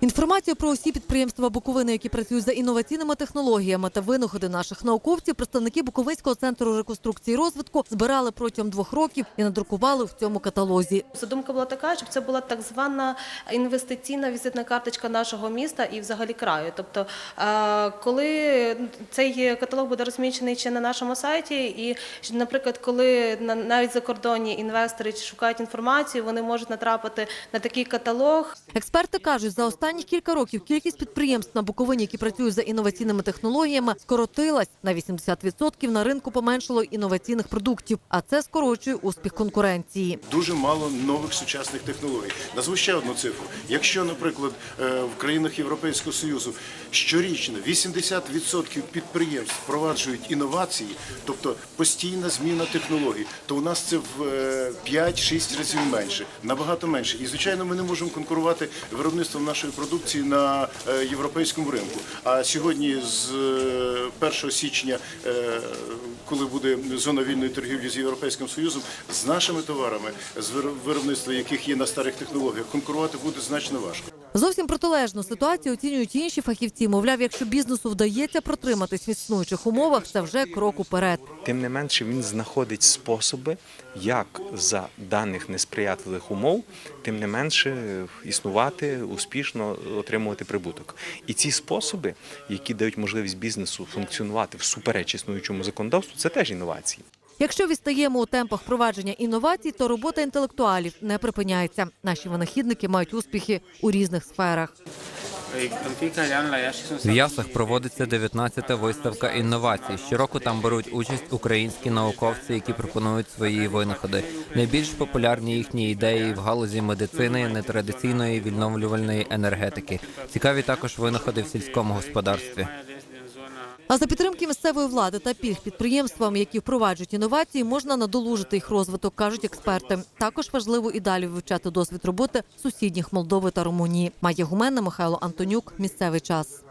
Інформацію про усі підприємства Буковини, які працюють за інноваційними технологіями та винаходи наших науковців, представники Буковинського центру реконструкції і розвитку збирали протягом двох років і надрукували в цьому каталозі. Задумка була така, щоб це була так звана інвестиційна візитна карточка нашого міста і взагалі краю. Тобто, е, коли цей каталог буде розміщений ще на нашому сайті, і, наприклад, коли на- навіть закордонні інвестори шукають інформацію, вони можуть натрапити на такий каталог. Експерти кажуть, за останні кілька років кількість підприємств на Буковині, які працюють за інноваційними технологіями, скоротилась на 80% на ринку поменшало інноваційних продуктів, а це скорочує успіх конкуренції. дуже мало нових сучасних технологій. Назву ще одну цифру. Якщо, наприклад, е, в країнах Європейського Союзу щорічно 80% підприємств впроваджують інновації, тобто постійна зміна технологій, то у нас це в е, 5-6 разів менше, набагато менше. І звичайно, ми не можемо конкурувати виробництвом нашої продукції на е, європейському ринку. А сьогодні з е, 1 січня, е, коли буде зона вільної торгівлі з Європейським Союзом, з нашими товарами, з виро- виробництва яких є на старих технологіях, конкурувати буде значно важко. Зовсім протилежну ситуацію оцінюють інші фахівці. Мовляв, якщо бізнесу вдається протриматись в існуючих умовах, це вже крок уперед. Тим не менше він знаходить способи, як за даних несприятливих умов, тим не менше існувати, успішно отримувати прибуток. І ці способи, які дають можливість бізнесу функціонувати всупереч існуючому законодавству, це теж інновації. Якщо відстаємо у темпах впровадження інновацій, то робота інтелектуалів не припиняється. Наші винахідники мають успіхи у різних сферах. В Ясах проводиться 19-та виставка інновацій. Щороку там беруть участь українські науковці, які пропонують свої винаходи. Найбільш популярні їхні ідеї в галузі медицини, нетрадиційної відновлювальної енергетики. Цікаві також винаходи в сільському господарстві. А за підтримки місцевої влади та пільг підприємствам, які впроваджують інновації, можна надолужити їх розвиток, кажуть експерти. Також важливо і далі вивчати досвід роботи сусідніх Молдови та Румунії. Майя Гуменна, Михайло Антонюк. Місцевий час.